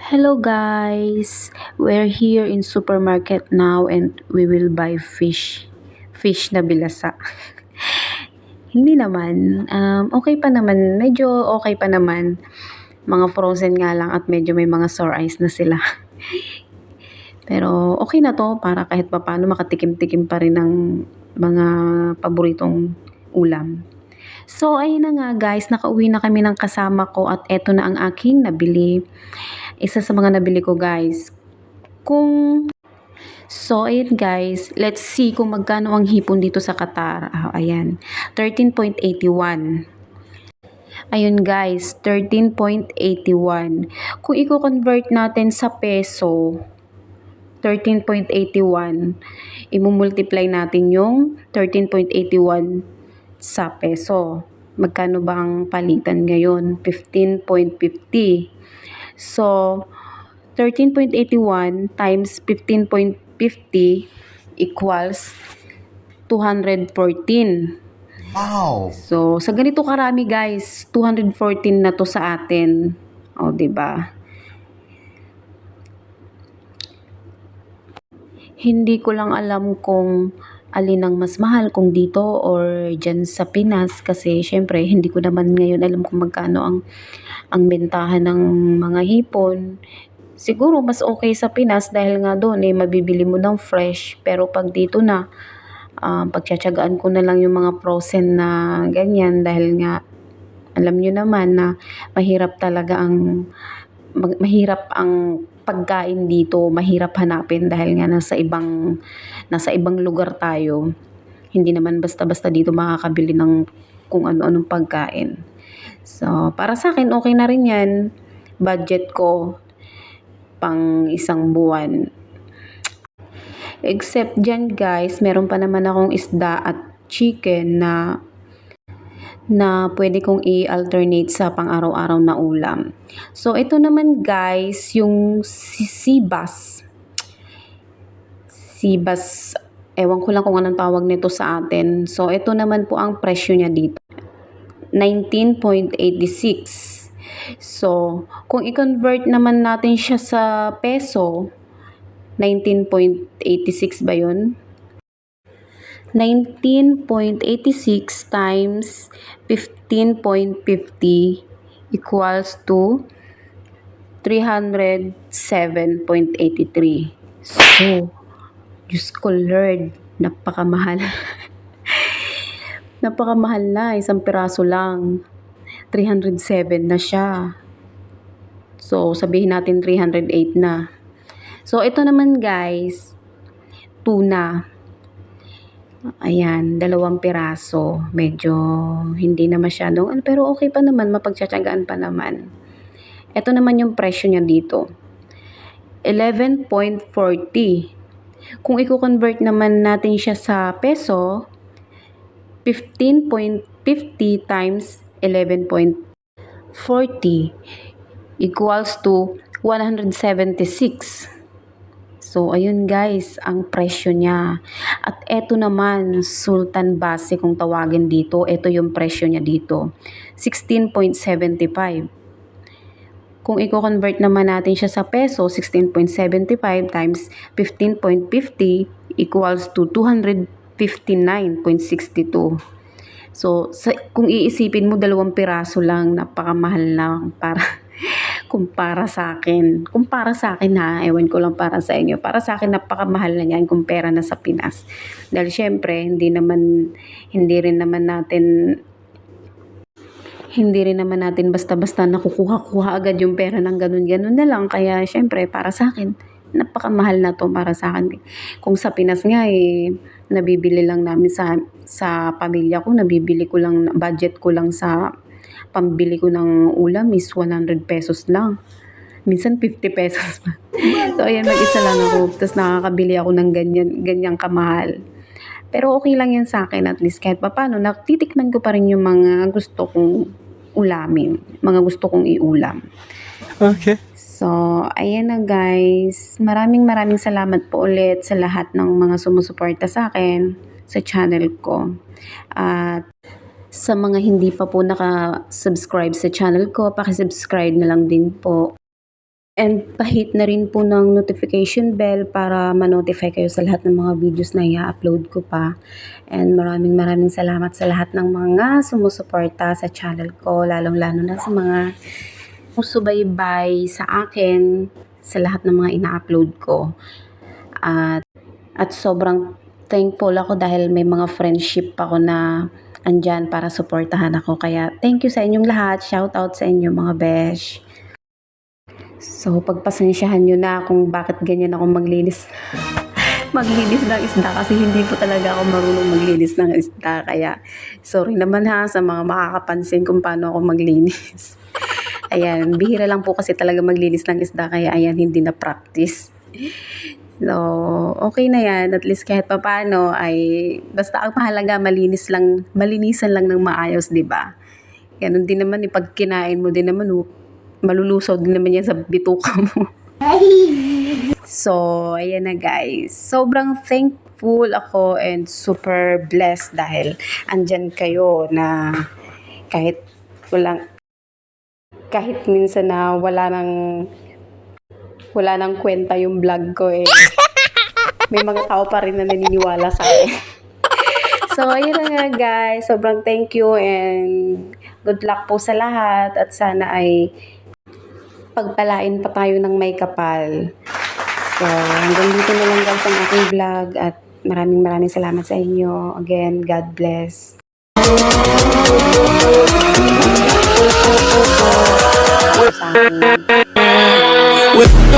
Hello guys! We're here in supermarket now and we will buy fish. Fish na bilasa. Hindi naman. Um, okay pa naman. Medyo okay pa naman. Mga frozen nga lang at medyo may mga sore eyes na sila. Pero okay na to para kahit papano makatikim-tikim pa rin ng mga paboritong ulam. So, ayun na nga guys, nakauwi na kami ng kasama ko at eto na ang aking nabili. Isa sa mga nabili ko guys. Kung So, ayun guys, let's see kung magkano ang hipon dito sa Qatar. Ah, ayan, 13.81. Ayun guys, 13.81. Kung i-convert natin sa peso, 13.81, imumultiply natin yung 13.81 sa peso. Magkano ba ang palitan ngayon? 15.50. So, 13.81 times 15.50 equals 214. Wow! So, sa ganito karami guys, 214 na to sa atin. O, ba? Hindi ko lang alam kung alin ang mas mahal kung dito or dyan sa Pinas kasi syempre hindi ko naman ngayon alam kung magkano ang ang bentahan ng mga hipon. Siguro mas okay sa Pinas dahil nga doon eh mabibili mo ng fresh pero pag dito na um, pagtsatsagaan ko na lang yung mga frozen na ganyan dahil nga alam nyo naman na mahirap talaga ang mahirap ang pagkain dito, mahirap hanapin dahil nga nasa ibang nasa ibang lugar tayo. Hindi naman basta-basta dito makakabili ng kung ano-anong pagkain. So, para sa akin okay na rin 'yan. Budget ko pang isang buwan. Except dyan guys, meron pa naman akong isda at chicken na na pwede kong i-alternate sa pang-araw-araw na ulam. So, ito naman guys, yung si- sibas. Sibas, ewan ko lang kung anong tawag nito sa atin. So, ito naman po ang presyo niya dito. 19.86. So, kung i-convert naman natin siya sa peso, 19.86 ba yun? 19.86 times 15.50 equals to 307.83. So, Diyos ko Lord, napakamahal. napakamahal na, isang piraso lang. 307 na siya. So, sabihin natin 308 na. So, ito naman guys, tuna. Ayan, dalawang piraso. Medyo hindi na masyadong, ano, pero okay pa naman, mapagtsatsagaan pa naman. Ito naman yung presyo niya dito. 11.40. Kung i-convert naman natin siya sa peso, 15.50 times 11.40 equals to 176. So, ayun guys, ang presyo niya. At eto naman, Sultan Base kung tawagin dito, ito yung presyo niya dito. 16.75. Kung i-convert naman natin siya sa peso, 16.75 times 15.50 equals to 259.62. So, sa, kung iisipin mo, dalawang piraso lang, napakamahal lang para kumpara sa akin. Kumpara sa akin ha, ewan ko lang para sa inyo. Para sa akin, napakamahal na yan kumpara na sa Pinas. Dahil syempre, hindi naman, hindi rin naman natin hindi rin naman natin basta-basta nakukuha-kuha agad yung pera ng ganun-ganun na lang. Kaya syempre, para sa akin, napakamahal na to para sa akin. Kung sa Pinas nga eh, nabibili lang namin sa sa pamilya ko, nabibili ko lang, budget ko lang sa pambili ko ng ulam is 100 pesos lang. Minsan 50 pesos pa. so ayan, mag-isa lang ako. Tapos nakakabili ako ng ganyan, ganyang kamahal. Pero okay lang yan sa akin at least kahit papano, natitikman ko pa rin yung mga gusto kong ulamin. Mga gusto kong iulam. Okay. So, ayan na guys. Maraming maraming salamat po ulit sa lahat ng mga sumusuporta sa akin sa channel ko. At sa mga hindi pa po naka-subscribe sa channel ko, pakisubscribe na lang din po And pahit na rin po ng notification bell para ma-notify kayo sa lahat ng mga videos na i-upload ko pa. And maraming maraming salamat sa lahat ng mga sumusuporta sa channel ko, lalong-lalo na sa mga sumusubaybay sa akin sa lahat ng mga ina-upload ko. At, at sobrang thankful ako dahil may mga friendship ako na andyan para suportahan ako. Kaya thank you sa inyong lahat. Shout out sa inyo mga besh. So, pagpasensyahan nyo na kung bakit ganyan ako maglinis. maglinis ng isda kasi hindi po talaga ako marunong maglinis ng isda. Kaya, sorry naman ha sa mga makakapansin kung paano ako maglinis. Ayan, bihira lang po kasi talaga maglinis ng isda. Kaya, ayan, hindi na practice. So, okay na yan. At least kahit papano ay, basta ang mahalaga, malinis lang, malinisan lang ng maayos, di ba? Ganun din naman, ipag kinain mo din naman, oh, malulusaw din naman yan sa bituka mo. So, ayan na guys. Sobrang thankful ako and super blessed dahil andyan kayo na kahit walang kahit minsan na wala nang wala nang kwenta yung vlog ko eh. May mga tao pa rin na naniniwala sa akin. So, ayun na nga guys. Sobrang thank you and good luck po sa lahat at sana ay pagpalain pa tayo ng may kapal. So, hanggang dito na lang guys ang aking vlog at maraming maraming salamat sa inyo. Again, God bless. Sa akin. with